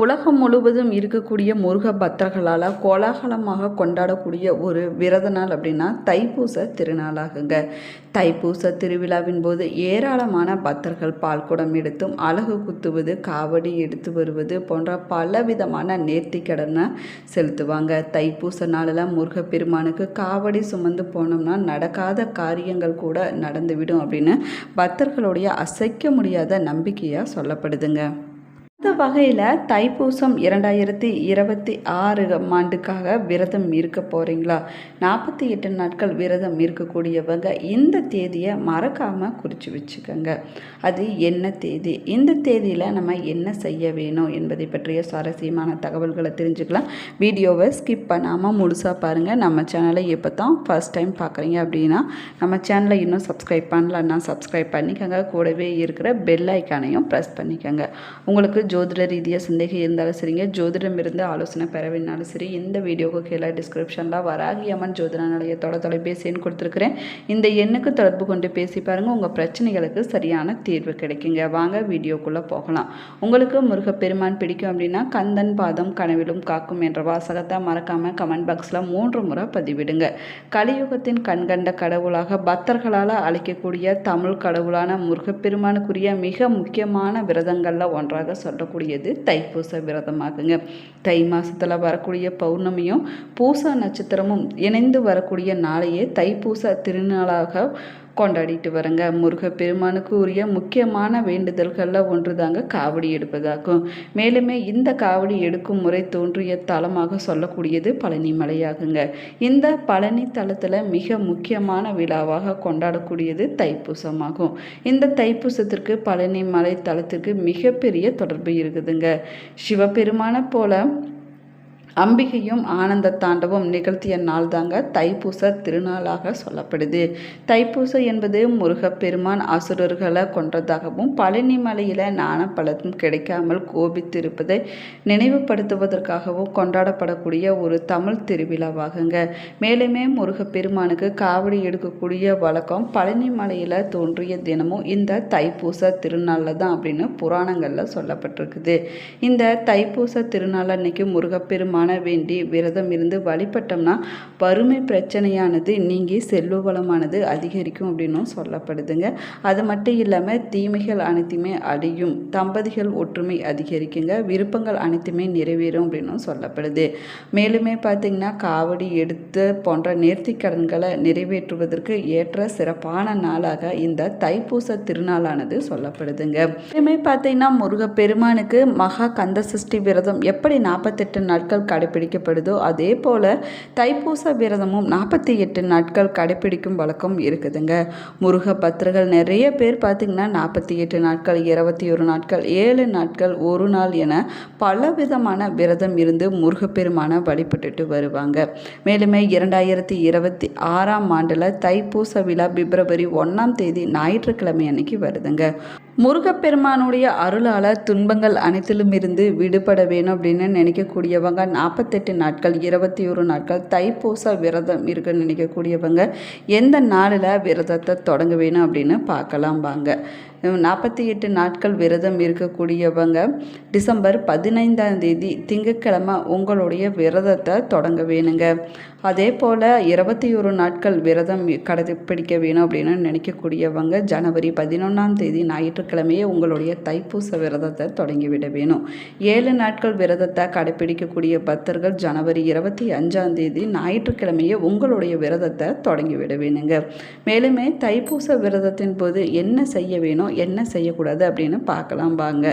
உலகம் முழுவதும் இருக்கக்கூடிய முருக பக்தர்களால் கோலாகலமாக கொண்டாடக்கூடிய ஒரு விரத நாள் அப்படின்னா தைப்பூச திருநாளாகுங்க. தைப்பூச திருவிழாவின் போது ஏராளமான பக்தர்கள் பால்குடம் எடுத்தும் அழகு குத்துவது காவடி எடுத்து வருவது போன்ற பலவிதமான நேர்த்திக்கடனை செலுத்துவாங்க. தைப்பூச நாளில் முருகப்பெருமானுக்கு காவடி சுமந்து போனோம்னா நடக்காத காரியங்கள் கூட நடந்துவிடும் அப்படின்னு பக்தர்களுடைய அசைக்க முடியாத நம்பிக்கையாக சொல்லப்படுதுங்க. இந்த வகையில் தைப்பூசம் இரண்டாயிரத்தி இருபத்தி ஆறு ஆண்டுக்காக விரதம் இருக்க போகிறீங்களா நாற்பத்தி எட்டு நாட்கள் விரதம் இருக்கக்கூடியவங்க இந்த தேதியை மறக்காமல் குறித்து வச்சுக்கோங்க. அது என்ன தேதி? இந்த தேதியில் நம்ம என்ன செய்ய வேணும் என்பதை பற்றிய சுவாரஸ்யமான தகவல்களை தெரிஞ்சுக்கலாம். வீடியோவை ஸ்கிப் பண்ணாமல் முழுசாக பாருங்கள் நம்ம சேனலை இப்போ தான் ஃபஸ்ட் டைம் பார்க்குறீங்க அப்படின்னா நம்ம சேனலை இன்னும் சப்ஸ்கிரைப் பண்ணலன்னா சப்ஸ்கிரைப் பண்ணிக்கோங்க. கூடவே இருக்கிற பெல் ஐக்கானையும் ப்ரெஸ் பண்ணிக்கோங்க. உங்களுக்கு ஜோதிட ரீதியாக சந்தேகம் இருந்தாலும் சரிங்க. ஜோதிடம் இருந்து ஆலோசனை பெற வேணாலும் சரி இந்த வீடியோவுக்கு கீழே டிஸ்கிரிப்ஷனில் வராகி அம்மன் ஜோதிட நிலையத்தோட தொலைபேசி எண் கொடுத்துருக்குறேன். இந்த எண்ணுக்கு தொடர்பு கொண்டு பேசி பாருங்கள் உங்கள் பிரச்சனைகளுக்கு சரியான தீர்வு கிடைக்குங்க. வாங்க வீடியோக்குள்ளே போகலாம். உங்களுக்கு முருகப்பெருமான் பிடிக்கும் அப்படின்னா கந்தன் பாதம் கனவிலும் காக்கும் என்ற வாசகத்தை மறக்காமல் கமெண்ட் பாக்ஸில் மூன்று முறை பதிவிடுங்க. கலியுகத்தின் கண்கண்ட கடவுளாக பக்தர்களால் அழைக்கக்கூடிய தமிழ் கடவுளான முருகப்பெருமானுக்குரிய மிக முக்கியமான விரதங்களில் ஒன்றாக சொல்கிறோம் சொல்லக்கூடியது தைப்பூச விரதமாகுங்க. தை மாதத்தில் வரக்கூடிய பௌர்ணமியும் பூச நட்சத்திரமும் இணைந்து வரக்கூடிய நாளையே தைப்பூச திருநாளாக கொண்டாடிட்டு வரங்க. முருகப்பெருமானுக்கு உரிய முக்கியமான வேண்டுதல்களில் ஒன்று தாங்க காவடி எடுப்பதாகும். மேலுமே இந்த காவடி எடுக்கும் முறை தோன்றிய தலமாக சொல்லக்கூடியது பழனி மலையாகுங்க இந்த பழனி தலத்தில் மிக முக்கியமான விழாவாக கொண்டாடக்கூடியது தைப்பூசமாகும். இந்த தைப்பூசத்திற்கு பழனி மலை தலத்திற்கு மிகப்பெரிய தொடர்பு இருக்குதுங்க. சிவபெருமானை போல அம்பிகையும் ஆனந்த தாண்டவம் நிகழ்த்திய நாள் தாங்க தைப்பூச திருநாளாக சொல்லப்படுது. தைப்பூச என்பது முருகப்பெருமான் அசுரர்களை கொன்றதாகவும் பழனி மலையில் ஞானப்பழம் கிடைக்காமல் கோபித்திருப்பதை நினைவுபடுத்துவதற்காகவும் கொண்டாடப்படக்கூடிய ஒரு தமிழ் திருவிழாவாகுங்க. மேலுமே முருகப்பெருமானுக்கு காவடி எடுக்கக்கூடிய வழக்கம் பழனி மலையில் தோன்றிய தினமும் இந்த தைப்பூச திருநாளில் தான் அப்படின்னு புராணங்களில் சொல்லப்பட்டிருக்குது. இந்த தைப்பூச திருநாள் அன்னைக்கு முருகப்பெருமான் காண வேண்டி விரதம் இருந்து வழிபட்டோம்னா வறுமை பிரச்சனையானது நீங்கி செல்வ வளமானது அதிகரிக்கும் அப்படின்னும் சொல்லப்படுதுங்க. அது மட்டும் இல்லாமல் தீமைகள் அனைத்துமே அழியும். தம்பதிகள் ஒற்றுமை அதிகரிக்குங்க. விருப்பங்கள் அனைத்துமே நிறைவேறும் அப்படின்னும் சொல்லப்படுது. மேலுமே பார்த்திங்கன்னா காவடி எடுத்து போன்ற நேர்த்தி கடன்களை நிறைவேற்றுவதற்கு ஏற்ற சிறப்பான நாளாக இந்த தைப்பூச திருநாளானது சொல்லப்படுதுங்க. மேலுமே பார்த்தீங்கன்னா முருகப்பெருமானுக்கு மகா கந்த சஷ்டி விரதம் எப்படி நாற்பத்தெட்டு நாட்கள் கடைபிடிக்கப்படுதோ அதே போல் தைப்பூச விரதமும் நாற்பத்தி எட்டு நாட்கள் கடைபிடிக்கும் வழக்கம் இருக்குதுங்க. முருக பக்தர்கள் நிறைய பேர் பார்த்திங்கன்னா நாற்பத்தி எட்டு நாட்கள் இருபத்தி ஒரு நாட்கள் ஏழு நாட்கள் ஒரு நாள் என பலவிதமான விரதம் இருந்து முருகப்பெருமான வழிபட்டுட்டு வருவாங்க. மேலுமே இரண்டாயிரத்தி இருபத்தி ஆறாம் ஆண்டில் தைப்பூச விழா பிப்ரவரி ஒன்றாம் தேதி ஞாயிற்றுக்கிழமை அன்னைக்கு வருதுங்க. முருகப்பெருமானுடைய அருளால் துன்பங்கள் அனைத்திலும் இருந்து விடுபட வேணும் அப்படின்னு நினைக்கக்கூடியவங்க நாற்பத்தெட்டு நாட்கள் இருபத்தி ஒரு நாட்கள் தைப்பூச விரதம் இருக்குன்னு நினைக்கக்கூடியவங்க எந்த நாளில் விரதத்தை தொடங்க வேணும் அப்படின்னு பார்க்கலாம் வாங்க. நாற்பத்தி எட்டு நாட்கள் விரதம் இருக்கக்கூடியவங்க டிசம்பர் பதினைந்தாம் தேதி திங்கக்கிழமை உங்களுடைய விரதத்தை தொடங்க வேணுங்க. அதே போல் இருபத்தி ஒரு நாட்கள் விரதம் கடைப்பிடிக்க வேணும் அப்படின்னு நினைக்கக்கூடியவங்க ஜனவரி பதினொன்றாம் தேதி ஞாயிற்றுக்கிழமையே உங்களுடைய தைப்பூச விரதத்தை தொடங்கிவிட வேணும். ஏழு நாட்கள் விரதத்தை கடைப்பிடிக்கக்கூடிய பக்தர்கள் ஜனவரி இருபத்தி அஞ்சாம் தேதி ஞாயிற்றுக்கிழமையே உங்களுடைய விரதத்தை தொடங்கிவிட வேணுங்க. மேலுமே தைப்பூச விரதத்தின் போது என்ன செய்ய வேணும்? என்ன செய்யக்கூடாது அப்படின்னு பார்க்கலாம் வாங்க.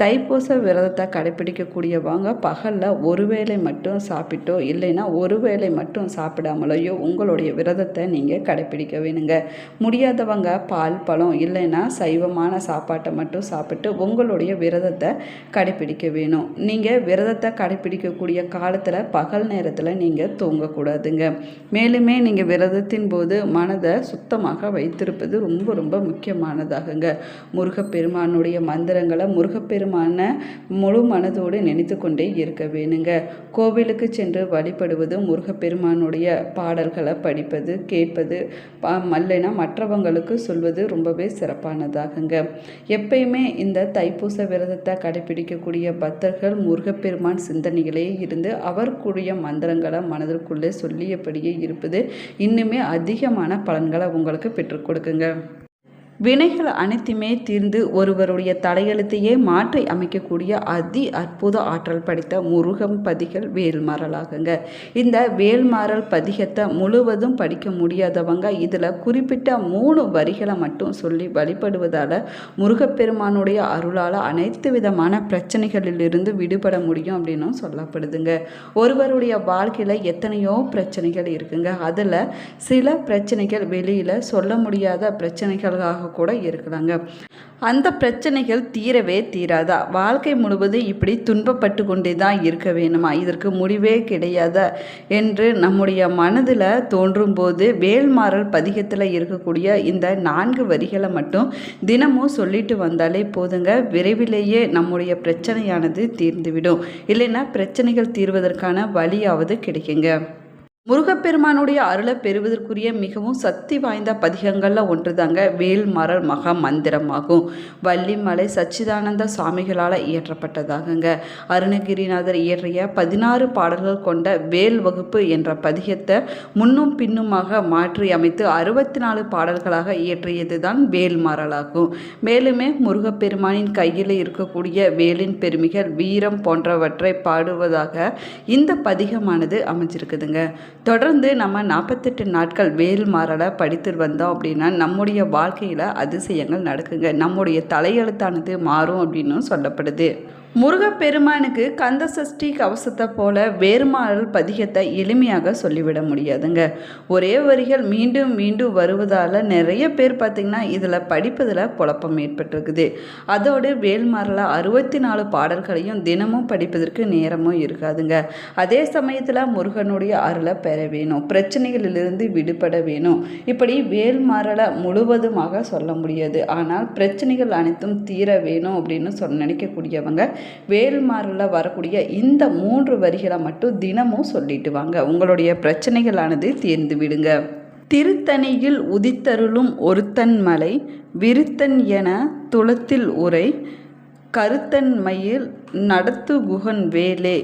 தைப்பூச விரதத்தை கடைப்பிடிக்கக்கூடியவங்க பகலில் ஒரு வேளை மட்டும் சாப்பிட்டோ இல்லைன்னா ஒரு வேளை மட்டும் சாப்பிடாமலையோ உங்களுடைய விரதத்தை நீங்கள் கடைப்பிடிக்க வேணுங்க. முடியாதவங்க பால் பழம் இல்லைன்னா சைவமான சாப்பாட்டை மட்டும் சாப்பிட்டு உங்களுடைய விரதத்தை கடைப்பிடிக்க வேணும். நீங்கள் விரதத்தை கடைப்பிடிக்கக்கூடிய காலத்தில் பகல் நேரத்தில் நீங்கள் தூங்கக்கூடாதுங்க. மேலுமே நீங்கள் விரதத்தின் போது மனதை சுத்தமாக வைத்திருப்பது ரொம்ப ரொம்ப முக்கியமானதாகுங்க. முருகப்பெருமானுடைய மந்திரங்களை முருகப்பெருமானை முழு மனதோடு நினைத்து கொண்டே இருக்க வேணுங்க. கோவிலுக்கு சென்று வழிபடுவது முருகப்பெருமானுடைய பாடல்களை படிப்பது கேட்பது ப- மற்றவங்களுக்கு சொல்வது ரொம்பவே சிறப்பானதாகுங்க. எப்பயுமே இந்த தைப்பூச விரதத்தை கடைபிடிக்கக்கூடிய பக்தர்கள் முருகப்பெருமான் சிந்தனைகளே இருந்து அவருக்குரிய மந்திரங்களை மனதிற்குள்ளே சொல்லியபடியே இருப்பது இன்னுமே அதிகமான பலன்களை உங்களுக்கு பெற்றுக் கொடுக்குங்க. வினைகள் அனைத்துமே தீர்ந்து ஒருவருடைய தலையெழுத்தையே மாற்றி அமைக்கக்கூடிய அதி அற்புத ஆற்றல் படைத்த முருகம் பதிகள் வேல்மாறலாகுங்க. இந்த வேல்மாறல் பதிகத்தை முழுவதும் படிக்க முடியாதவங்க இதில் குறிப்பிட்ட மூணு வரிகளை மட்டும் சொல்லி வழிபடுவதால் முருகப்பெருமானுடைய அருளால் அனைத்து விதமான பிரச்சனைகளிலிருந்து விடுபட முடியும் அப்படின்னும் சொல்லப்படுதுங்க. ஒருவருடைய வாழ்க்கையில் எத்தனையோ பிரச்சனைகள் இருக்குங்க. அதில் சில பிரச்சனைகள் வெளியில் சொல்ல முடியாத பிரச்சனைகளாக கூட இருக்கலாங்க அந்த பிரச்சனைகள் தீரவே தீராதா? வாழ்க்கை முழுவதும் இப்படி துன்பப்பட்டு கொண்டே தான் இருக்க வேணுமா? இதற்கு முடிவே கிடையாதா? என்று நம்முடைய மனதில் தோன்றும்போது வேல்மாறல் பதிகத்தில் இருக்கக்கூடிய இந்த நான்கு வரிகளை மட்டும் தினமும் சொல்லிட்டு வந்தாலே போதுங்க. விரைவிலேயே நம்முடைய பிரச்சனையானது தீர்ந்துவிடும். இல்லைன்னா பிரச்சனைகள் தீர்வதற்கான வழியாவது கிடைக்குங்க. முருகப்பெருமானுடைய அருளை பெறுவதற்குரிய மிகவும் சக்தி வாய்ந்த பதிகங்களில் ஒன்றுதாங்க வேல்மரல் மகா மந்திரமாகும் வள்ளிமலை சச்சிதானந்த சுவாமிகளால் இயற்றப்பட்டதாகுங்க. அருணகிரிநாதர் இயற்றிய பதினாறு பாடல்கள் கொண்ட வேல் வகுப்பு என்ற பதிகத்தை முன்னும் பின்னுமாக மாற்றி அமைத்து அறுபத்தி நாலு பாடல்களாக இயற்றியது தான் வேல்மரலாகும். மேலுமே முருகப்பெருமானின் கையில் இருக்கக்கூடிய வேலின் பெருமைகள் வீரம் போன்றவற்றை பாடுவதாக இந்த பதிகமானது அமைஞ்சிருக்குதுங்க. தொடர்ந்து நம்ம நாற்பத்தெட்டு நாட்கள் வேல் மாறலை படித்து வந்தோம் அப்படின்னா நம்முடைய வாழ்க்கையில் அதிசயங்கள் நடக்குங்க. நம்முடைய தலையெழுத்தானது மாறும் அப்படின்னும் சொல்லப்படுது. முருகப்பெருமானுக்கு கந்த சஷ்டி கவசத்தை போல வேறுமாறல் பதிகத்தை எளிமையாக சொல்லிவிட முடியாதுங்க. ஒரே வரிகள் மீண்டும் மீண்டும் வருவதால் நிறைய பேர் பார்த்திங்கன்னா இதில் படிப்பதில் குழப்பம் ஏற்பட்டிருக்குது. அதோடு வேல்மாறல அறுபத்தி நாலு பாடல்களையும் தினமும் படிப்பதற்கு நேரமும் இருக்காதுங்க. அதே சமயத்தில் முருகனுடைய அருளை பெற வேணும். பிரச்சனைகளிலிருந்து விடுபட வேணும். இப்படி வேல்மாறலை முழுவதுமாக சொல்ல முடியாது. ஆனால் பிரச்சனைகள் அனைத்தும் தீர வேணும் அப்படின்னு சொல் நினைக்கக்கூடியவங்க வேல்மாரில் வரக்கூடிய இந்த மூன்று வரிகளை மட்டும் தினமும் சொல்லிட்டு வாங்க. உங்களுடைய பிரச்சனைகளானது தீர்ந்து விடுங்க. திருத்தணியில் உதித்தருளும் ஒருத்தன் மலை விருத்தன் என துளத்தில் உரை கருத்தன்மையில் நடத்து குகன் வேலே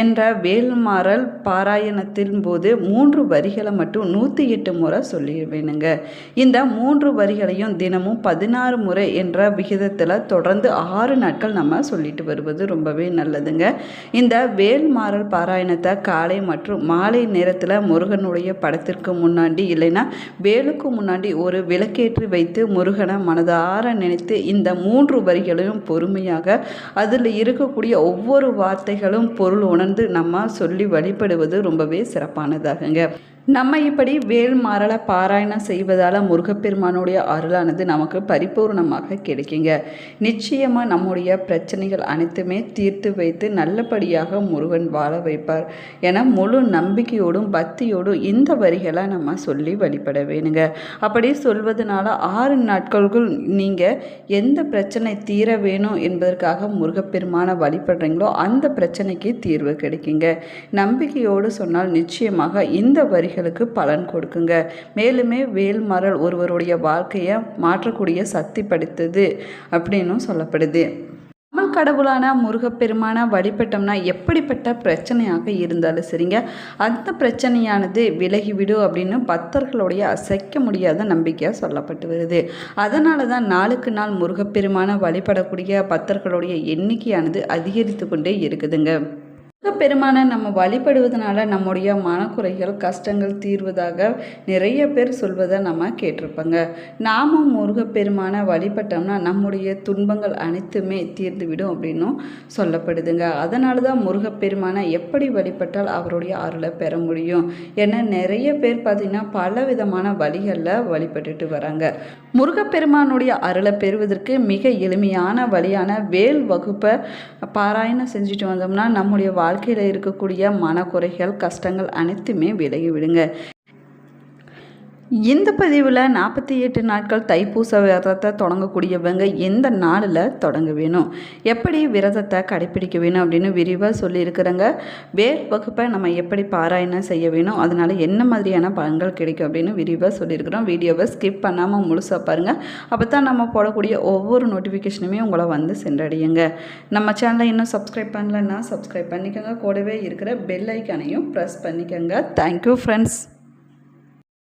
என்ற வேல்மாறல் பாராயணத்தின் போது மூன்று வரிகளை மட்டும் நூற்றி எட்டு முறை சொல்லிடுவேனுங்க. இந்த மூன்று வரிகளையும் தினமும் பதினாறு முறை என்ற விகிதத்தில் தொடர்ந்து ஆறு நாட்கள் நம்ம சொல்லிட்டு வருவது ரொம்பவே நல்லதுங்க. இந்த வேல்மாறல் பாராயணத்தை காலை மற்றும் மாலை நேரத்தில் முருகனுடைய படத்திற்கு முன்னாடி இல்லைன்னா வேலுக்கு முன்னாடி ஒரு விளக்கேற்றி வைத்து முருகனை மனதார நினைத்து இந்த மூன்று வரிகளையும் பொறுமையாக அதில் இருக்க இருக்கக்கூடிய ஒவ்வொரு வார்த்தைகளும் பொருள் உணர்ந்து நம்ம சொல்லி வழிபடுவது ரொம்பவே சிறப்பானதாகுங்க. நம்ம இப்படி வேல் மாறல பாராயணம் செய்வதால் முருகப்பெருமானுடைய அருளானது நமக்கு பரிபூர்ணமாக கிடைக்குங்க. நிச்சயமாக நம்முடைய பிரச்சனைகள் அனைத்துமே தீர்த்து வைத்து நல்லபடியாக முருகன் வாழ வைப்பார். என முழு நம்பிக்கையோடும் பக்தியோடும் இந்த வரிகளை நம்ம சொல்லி வழிபட வேணுங்க. அப்படி சொல்வதனால ஆறு நாட்களுக்குள் நீங்கள் எந்த பிரச்சனை தீர வேணும் என்பதற்காக முருகப்பெருமானை வழிபடுறீங்களோ அந்த பிரச்சனைக்கு தீர்வு கிடைக்குங்க. நம்பிக்கையோடு சொன்னால் நிச்சயமாக இந்த வரி வரிகளுக்கு பலன் கொடுக்குங்க. மேலுமே வேல் மரல் ஒருவருடைய வாழ்க்கையை மாற்றக்கூடிய சக்தி படைத்தது அப்படின்னும் சொல்லப்படுது. தமிழ் கடவுளான முருகப்பெருமான வழிபட்டோம்னா எப்படிப்பட்ட பிரச்சனையாக இருந்தாலும் சரிங்க. அந்த பிரச்சனையானது விலகிவிடும் அப்படின்னு பக்தர்களுடைய அசைக்க முடியாத நம்பிக்கையாக சொல்லப்பட்டு வருது. அதனால தான் நாளுக்கு நாள் முருகப்பெருமான வழிபடக்கூடிய பக்தர்களுடைய எண்ணிக்கையானது அதிகரித்து கொண்டே இருக்குதுங்க. முருகப்பெருமானை நம்ம வழிபடுவதனால நம்முடைய மனக்குறைகள் கஷ்டங்கள் தீர்வதாக நிறைய பேர் சொல்வதை நம்ம கேட்டிருப்போங்க. நாமும் முருகப்பெருமானை வழிபட்டோம்னா நம்முடைய துன்பங்கள் அனைத்துமே தீர்ந்துவிடும் அப்படின்னும் சொல்லப்படுதுங்க. அதனால தான் முருகப்பெருமானை எப்படி வழிபட்டால் அவருடைய அருளை பெற முடியும் ஏன்னா நிறைய பேர் பார்த்திங்கன்னா பல விதமான வழிகளில் வழிபட்டுட்டு வராங்க. முருகப்பெருமானுடைய அருளை பெறுவதற்கு மிக எளிமையான வழியான வேல் வகுப்பை பாராயணம் செஞ்சுட்டு வந்தோம்னா நம்முடைய வாழ்க்கையில் இருக்கக்கூடிய மனக்குறைகள் கஷ்டங்கள் அனைத்துமே விலகி விடுங்க இந்த பதிவில் நாற்பத்தி எட்டு நாட்கள் தைப்பூச விரதத்தை தொடங்கக்கூடியவங்க எந்த நாளில் தொடங்க வேணும்? எப்படி விரதத்தை கடைப்பிடிக்க வேணும் அப்படின்னு விரிவாக சொல்லியிருக்கிறேங்க. வேர் வகுப்பை நம்ம எப்படி பாராயணம் செய்ய வேணும்? அதனால் என்ன மாதிரியான பலன்கள் கிடைக்கும் அப்படின்னு விரிவாக சொல்லியிருக்கிறோம். வீடியோவை ஸ்கிப் பண்ணாமல் முழுசாக பாருங்கள் அப்போ தான் நம்ம போடக்கூடிய ஒவ்வொரு நோட்டிஃபிகேஷனுமே உங்களை வந்து சென்றடையுங்க. நம்ம சேனலை இன்னும் சப்ஸ்கிரைப் பண்ணலன்னா சப்ஸ்கிரைப் பண்ணிக்கோங்க. கூடவே இருக்கிற பெல் ஐக்கானையும் ப்ரெஸ் பண்ணிக்கோங்க. Thank you friends